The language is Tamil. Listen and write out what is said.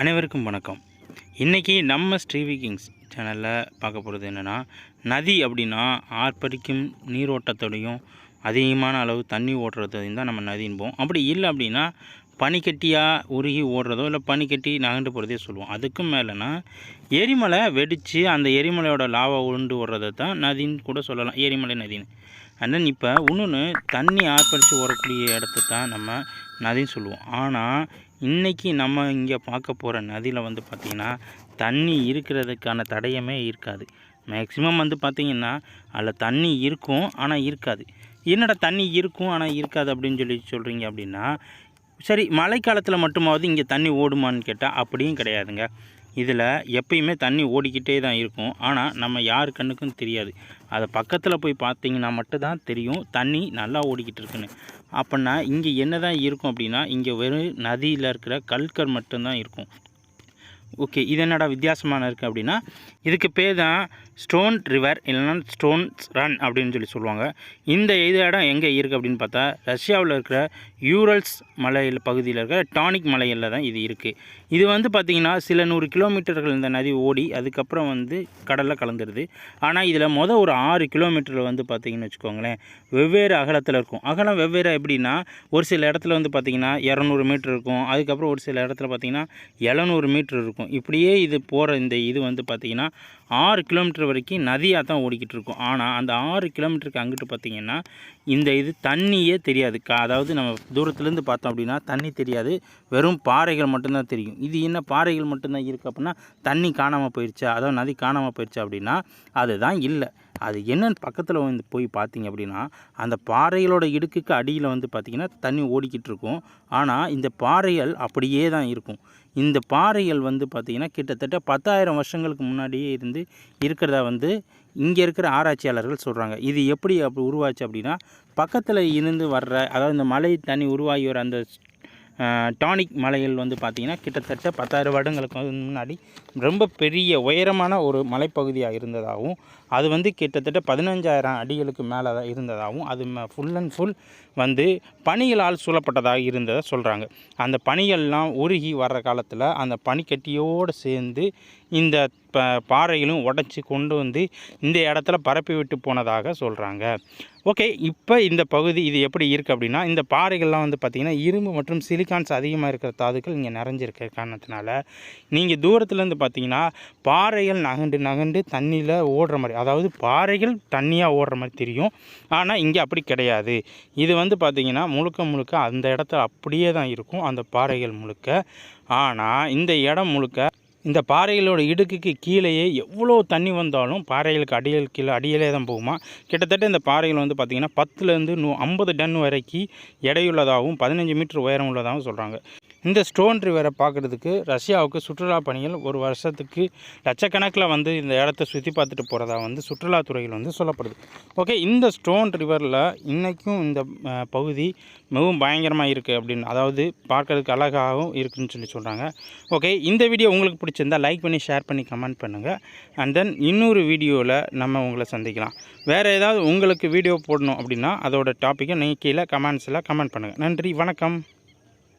அனைவருக்கும் வணக்கம். இன்றைக்கி நம்ம ஸ்ரீவி கிங்ஸ் சேனலில் பார்க்க போகிறது என்னென்னா நதி அப்படின்னா ஆர்ப்பரிக்கும் நீரோட்டத்தோடையும் அதிகமான அளவு தண்ணி ஓடுறதையும் தான் நம்ம நதின்போம் அப்படி இல்லை அப்படின்னா பனிக்கட்டியாக உருகி ஓடுறதோ இல்லை பனிக்கட்டி நகண்டு போகிறதே சொல்லுவோம். அதுக்கும் மேலேனா எரிமலை வெடித்து அந்த எரிமலையோட லாவா உருண்டு ஓடுறதை தான் நதின்னு கூட சொல்லலாம். எரிமலை நதின்னு. அண்ட் தென் இப்போ இன்னொன்று தண்ணி ஆர்ப்பரித்து ஓடக்கூடிய இடத்த தான் நம்ம நதின்னு சொல்லுவோம். ஆனால் இன்றைக்கி நம்ம இங்கே பார்க்க போகிற நதியில் வந்து பார்த்திங்கன்னா தண்ணி இருக்கிறதுக்கான தடயமே இருக்காது. மேக்ஸிமம் வந்து பார்த்திங்கன்னா அதில் தண்ணி இருக்கும் ஆனால் இருக்காது. என்னடா தண்ணி இருக்கும் ஆனால் இருக்காது அப்படின்னு சொல்லி சொல்கிறீங்க அப்படின்னா சரி மழைக்காலத்தில் மட்டுமாவது இங்கே தண்ணி ஓடுமான்னு கேட்டால் அப்படியும் கிடையாதுங்க. இதில் எப்பயுமே தண்ணி ஓடிக்கிட்டே தான் இருக்கும். ஆனால் நம்ம யார் கண்ணுக்கும் தெரியாது. அதை பக்கத்தில் போய் பார்த்தீங்கன்னா மட்டும்தான் தெரியும் தண்ணி நல்லா ஓடிக்கிட்டு இருக்குன்னு. அப்படின்னா இங்கே என்ன தான் இருக்கும் அப்படின்னா இங்கே வெறும் நதியில் இருக்கிற கல்கர் மட்டும்தான் இருக்கும். ஓகே இது என்னடா வித்தியாசமான இருக்குது அப்படின்னா இதுக்கு பேர் தான் ஸ்டோன் ரிவர் இல்லைன்னா ஸ்டோன்ஸ் ரன் அப்படின்னு சொல்லி சொல்லுவாங்க. இந்த இது இடம் எங்கே இருக்குது அப்படின்னு பார்த்தா ரஷ்யாவில் இருக்கிற யூரல்ஸ் மலையில் பகுதியில் இருக்கிற டானிக் மலையில் தான் இது இருக்குது இது வந்து பார்த்திங்கன்னா சில நூறு கிலோமீட்டர்கள் இந்த நதி ஓடி அதுக்கப்புறம் வந்து கடலில் கலந்துருது. ஆனால் இதில் மொதல் ஒரு ஆறு கிலோமீட்டரில் வந்து பார்த்திங்கன்னு வச்சுக்கோங்களேன் வெவ்வேறு அகலத்தில் இருக்கும். அகலம் வெவ்வேறு எப்படின்னா ஒரு சில இடத்துல வந்து பார்த்திங்கன்னா இரநூறு மீட்டர் இருக்கும். அதுக்கப்புறம் ஒரு சில இடத்துல பார்த்திங்கன்னா எழுநூறு மீட்டர் இருக்கும். இப்படியே இது போகிற இந்த இது வந்து பார்த்திங்கன்னா ஆறு கிலோமீட்டர் வரைக்கும் நதியாக தான் ஓடிக்கிட்டு இருக்கும். ஆனால் அந்த ஆறு கிலோமீட்டருக்கு அங்கிட்டு பார்த்திங்கன்னா இந்த இது தண்ணியே தெரியாது. கா அதாவது நம்ம தூரத்துலேருந்து பார்த்தோம் அப்படின்னா தண்ணி தெரியாது. வெறும் பாறைகள் மட்டும்தான் தெரியும். இது என்ன பாறைகள் மட்டும்தான் இருக்குது அப்படின்னா தண்ணி காணாமல் போயிடுச்சா அதாவது நதி காணாமல் போயிடுச்சா அப்படின்னா அதுதான் இல்லை. அது என்னன்னு பக்கத்தில் வந்து போய் பார்த்தீங்க அப்படின்னா அந்த பாறைகளோட இடுக்குக்கு அடியில் வந்து பார்த்திங்கன்னா தண்ணி ஓடிக்கிட்டு இருக்கும். ஆனால் இந்த பாறைகள் அப்படியே தான் இருக்கும். இந்த பாறைகள் வந்து பார்த்திங்கன்னா கிட்டத்தட்ட பத்தாயிரம் வருஷங்களுக்கு முன்னாடியே இருந்து இருக்கிறதா வந்து இங்கே இருக்கிற ஆராய்ச்சியாளர்கள் சொல்கிறாங்க இது எப்படி அப்படி உருவாச்சு அப்படின்னா பக்கத்தில் இருந்து வர்ற அதாவது இந்த மலை தண்ணி உருவாகி வர அந்த டானிக் மலைகள் வந்து பார்த்திங்கன்னா கிட்டத்தட்ட பத்தாயிரம் வருடங்களுக்கு முன்னாடி ரொம்ப பெரிய உயரமான ஒரு மலைப்பகுதியாக இருந்ததாகவும் அது வந்து கிட்டத்தட்ட பதினஞ்சாயிரம் அடிகளுக்கு மேலே இருந்ததாகவும் அது ஃபுல் அண்ட் ஃபுல் வந்து பனிகளால் சூழப்பட்டதாக இருந்ததை சொல்கிறாங்க அந்த பனிகள்லாம் உருகி வர்ற காலத்தில் அந்த பனிக்கட்டியோடு சேர்ந்து இந்த ப பாறைகளும் உடச்சி கொண்டு வந்து இந்த இடத்துல பரப்பி விட்டு போனதாக சொல்கிறாங்க ஓகே இப்போ இந்த பகுதி இது எப்படி இருக்குது அப்படின்னா இந்த பாறைகள்லாம் வந்து பார்த்திங்கன்னா இரும்பு மற்றும் சிலிக்கான்ஸ் அதிகமாக இருக்கிற தாதுக்கள் இங்கே நிறைஞ்சிருக்க காரணத்தினால நீங்கள் தூரத்துலேருந்து பார்த்தீங்கன்னா பாறைகள் நகண்டு நகண்டு தண்ணியில் ஓடுற மாதிரி அதாவது பாறைகள் தண்ணியாக ஓடுற மாதிரி தெரியும். ஆனால் இங்கே அப்படி கிடையாது. இது வந்து பார்த்திங்கன்னா முழுக்க முழுக்க அந்த இடத்துல அப்படியே தான் இருக்கும் அந்த பாறைகள் முழுக்க. ஆனால் இந்த இடம் முழுக்க இந்த பாறைகளோட இடுக்குக்கு கீழேயே எவ்வளோ தண்ணி வந்தாலும் பாறைகளுக்கு அடியில் கீழே அடியிலே தான் போகுமா? கிட்டத்தட்ட இந்த பாறைகள் வந்து பார்த்திங்கன்னா பத்துலேருந்து நூ ஐம்பது டன் வரைக்கும் எடையுள்ளதாகவும் பதினஞ்சு மீட்டர் உயரம் உள்ளதாகவும் சொல்கிறாங்க இந்த ஸ்டோன் ரிவரை பார்க்குறதுக்கு ரஷ்யாவுக்கு சுற்றுலா பணிகள் ஒரு வருஷத்துக்கு லட்சக்கணக்கில் வந்து இந்த இடத்த சுற்றி பார்த்துட்டு போகிறதா வந்து சுற்றுலாத்துறையில் வந்து சொல்லப்படுது. ஓகே இந்த ஸ்டோன் ரிவரில் இன்றைக்கும் இந்த பகுதி மிகவும் பயங்கரமாக இருக்குது அப்படின்னு அதாவது பார்க்குறதுக்கு அழகாகவும் இருக்குதுன்னு சொல்லி சொல்கிறாங்க. ஓகே இந்த வீடியோ உங்களுக்கு பிடிச்சிருந்தா லைக் பண்ணி ஷேர் பண்ணி கமெண்ட் பண்ணுங்கள் அண்ட் தென் இன்னொரு வீடியோவில் நம்ம உங்களை சந்திக்கலாம். வேறு ஏதாவது உங்களுக்கு வீடியோ போடணும் அப்படின்னா அதோட டாப்பிக்கை நீங்கள் கீழே கமெண்ட்ஸில் கமெண்ட் பண்ணுங்கள் நன்றி வணக்கம்.